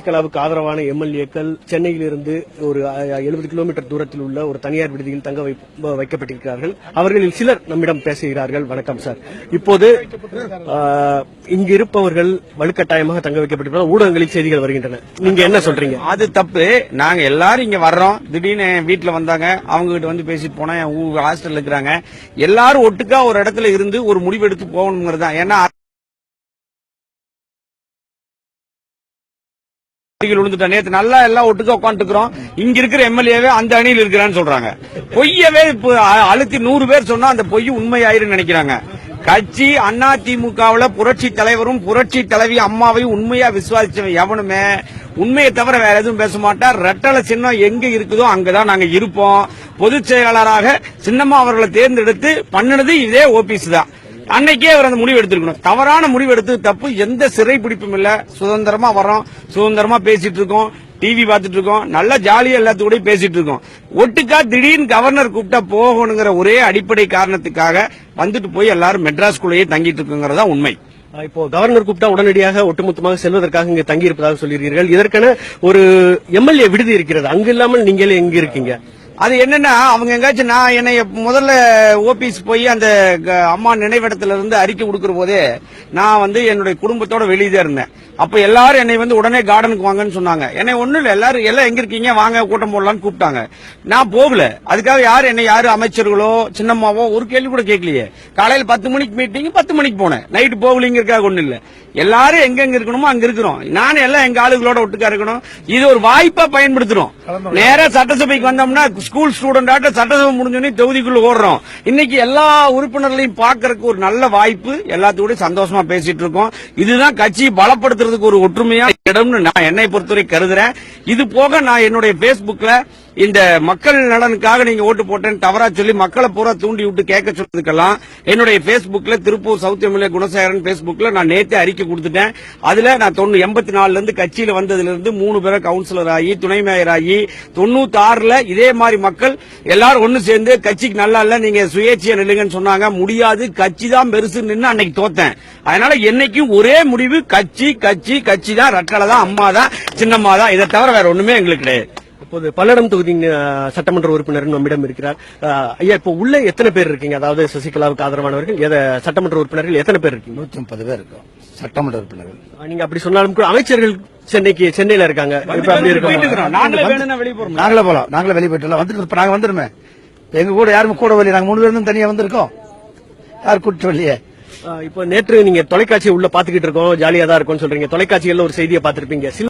சசிகலாவுக்கு ஆதரவான எம்எல்ஏக்கள் சென்னையில் இருந்து ஒரு எழுபது கிலோமீட்டர் தூரத்தில் உள்ள ஒரு தனியார் விடுதியில் தங்க வைக்கப்பட்டிருக்கிறார்கள். அவர்களில் சிலர் நம்மிடம் பேசுகிறார்கள். வணக்கம் சார். இப்போது ஆஹ், இங்கு இருப்பவர்கள் வலுக்கட்டாயமாக தங்க வைக்கப்பட்டிருப்பதால் ஊடகங்களில் செய்திகள் வருகின்றன. நீங்க என்ன சொல்றீங்க? அது தப்பு. நாங்க எல்லாரும் இங்க வர்றோம். திடீர்னு என் வீட்டுல வந்தாங்க. அவங்க கிட்ட வந்து பேசிட்டு போனா ஹாஸ்டல் ஹாஸ்டல்ல இருக்கிறாங்க. எல்லாரும் ஒட்டுக்கா ஒரு இடத்துல இருந்து ஒரு முடிவு எடுத்து போகணுங்கிறது தான். ஏன்னா விழுந்துட்டா. நேத்து நல்லா எல்லாம் ஒட்டுக்க உட்காந்துக்கிறோம் இங்க இருக்கிற எம்எல்ஏவே அந்த அணியில் இருக்கிறான்னு சொல்றாங்க. பொய்யவே இப்ப அ- அழுத்தி நூறு பேர் சொன்னா அந்த பொய் உண்மையாயிருன்னு நினைக்கிறாங்க. கட்சி அண்ணா திமுகவுல புரட்சி தலைவரும் புரட்சி தலைவி அம்மாவையும் உண்மையா விசுவாசிச்சவன் எவனுமே? உண்மையை தவிர வேற எதுவும் பேச மாட்டார் ரெட்டலை சின்னம் எங்க இருக்குதோ அங்கதான் நாங்க இருப்போம். பொதுச் செயலாளராக சின்னம்மா அவர்களை தேர்ந்தெடுத்து பண்ணினது இதே ஓபிஸ் தான். அன்னைக்கே அவர் அந்த முடிவு எடுத்திருக்கணும். தவறான முடிவு எடுத்து தப்பு. எந்த சிறைப்பிடிப்பும் இல்ல. சுதந்திரமா வரோம் சுதந்திரமா பேசிட்டு இருக்கோம் டிவி பார்த்துட்டு இருக்கோம் நல்ல ஜாலியா எல்லாத்துக்கூடயும் பேசிட்டு இருக்கோம் ஒட்டுக்கா திடீர்னு கவர்னர் கூப்பிட்டா போகணுங்கிற ஒரே அடிப்படை காரணத்துக்காக வந்துட்டு போய் எல்லாரும் மெட்ராஸ்குள்ளேயே தங்கிட்டு இருக்குங்கிறதா உண்மை இப்போ கவர்னர் கூப்பிட்டா உடனடியாக ஒட்டுமொத்தமாக செல்வதற்காக இங்கு தங்கியிருப்பதாக சொல்கிறீர்கள் இதற்கென ஒரு எம்எல்ஏ விடுதி இருக்கிறது. அங்கு இல்லாமல் நீங்களே எங்க இருக்கீங்க? அது என்னன்னா அவங்க எங்காச்சும் நான் என்னை முதல்ல ஓபிஎஸ் போய் அந்த அம்மா நினைவிடத்துல இருந்து அறிக்கை கொடுக்கிற போதே நான் வந்து என்னுடைய குடும்பத்தோட வெளியே தான் இருந்தேன். அப்ப எல்லாரும் என்னை வந்து உடனே கார்டனுக்கு வாங்கன்னு சொன்னாங்க. என்னை ஒண்ணும் இல்ல எல்லாரும் எல்லாம் எங்க இருக்கீங்க? வாங்க கூட்டம் போடலாம்னு கூப்பிட்டாங்க. நான் போகல. அதுக்காக யாரு என்னை யாரு அமைச்சர்களோ சின்னம்மாவோ ஒரு கேள்வி கூட கேட்கலையே. காலையில பத்து மணிக்கு மீட்டிங் பத்து மணிக்கு போனேன். நைட்டு போகலிங்கிறதுக்காக ஒண்ணு இல்ல. எல்லாரும் எங்க எங்க இருக்கணுமோ அங்க இருக்கிறோம். நானும் எல்லாம் எங்க ஆளுகளோட ஒட்டுக்கா இருக்கணும். இது ஒரு வாய்ப்பா பயன்படுத்துறோம். நேரா சட்டசபைக்கு வந்தோம்னா ஸ்கூல் ஸ்டூடெண்ட் ஆட்ட சட்டசபை முடிஞ்சோடனே தொகுதிக்குள்ள ஓடுறோம். இன்னைக்கு எல்லா உறுப்பினர்களையும் பாக்குறதுக்கு ஒரு நல்ல வாய்ப்பு. எல்லாத்தோட சந்தோஷமா பேசிட்டு இருக்கோம். இதுதான் கட்சியை பலப்படுத்துறதுக்கு ஒரு ஒற்றுமையான இடம்னு நான் என்னை பொறுத்தவரை கருதுறேன். இது போக நான் என்னுடைய பேஸ்புக்ல இந்த மக்கள் நலனுக்காக நீங்க ஓட்டு போட்டேன்னு தவறா சொல்லி மக்களை பூரா தூண்டி விட்டு கேட்க சொன்னதுக்கெல்லாம் என்னுடைய பேஸ்புக்ல திருப்பூர் சவுத் எம்எல்ஏ குணசேகரன் பேஸ்புக்ல நான் நேத்தே அறிக்கை கொடுத்துட்டேன். அதுல நான் தொண்ணூ எண்பத்தி நாலுல இருந்து கட்சியில வந்ததுல இருந்து மூணு பேரை கவுன்சிலர் ஆகி துணை மேயர் ஆகி தொண்ணூத்தி ஆறுல இதே மாதிரி மக்கள் எல்லாரும் ஒண்ணு சேர்ந்து கட்சிக்கு நல்லா இல்ல நீங்க சுயேட்சையா நில்லுங்கன்னு சொன்னாங்க. முடியாது. கட்சி தான் பெருசு நின்று அன்னைக்கு தோத்தேன். அதனால என்னைக்கும் ஒரே முடிவு கட்சி கட்சி கட்சி தான். ரட்டலை தான் அம்மா தான் சின்னம்மா தான் இதை தவிர வேற ஒண்ணுமே எங்களுக்கு கிடையாது. இப்போது பல்லடம் ஆஹ், சட்டமன்ற உறுப்பினர் நம்மிடம் இருக்கிறார். ஐயா இப்போ உள்ள எத்தனை பேர் இருக்கீங்க? அதாவது சசிகலாவுக்கு ஆதரவானவர்கள் எத- சட்டமன்ற உறுப்பினர்கள் எத்தனை பேர் இருக்கீங்க? நூத்தி முப்பது பேர் இருக்கும். சட்டமன்ற உறுப்பினர்கள். நீங்க அப்படி சொன்னாலும் கூட அமைச்சர்கள் சென்னைக்கு சென்னையில இருக்காங்க. இப்ப அப்படி. நாங்களே வேணும்னா வெளியே போறோம். நாங்களே போலாம். நாங்களே வெளியே போயிட்டு வந்துட்டு இப்ப நாங்க வந்துருமே. எங்க கூட யாருமே கூட வரலையே. நாங்க மூணு பேரும் தனியா வந்திருக்கோம். யார் கூட்டு வரலையே? இப்போ நேற்று நீங்க தொலைக்காட்சி உள்ள பாத்துக்கிட்டு இருக்கோம். ஜாலியா தான் இருக்கும்னு சொல்றீங்க. தொலைக்காட்சிகள்ல ஒரு செய்தியை பார்த்திருப்பீங்க. சில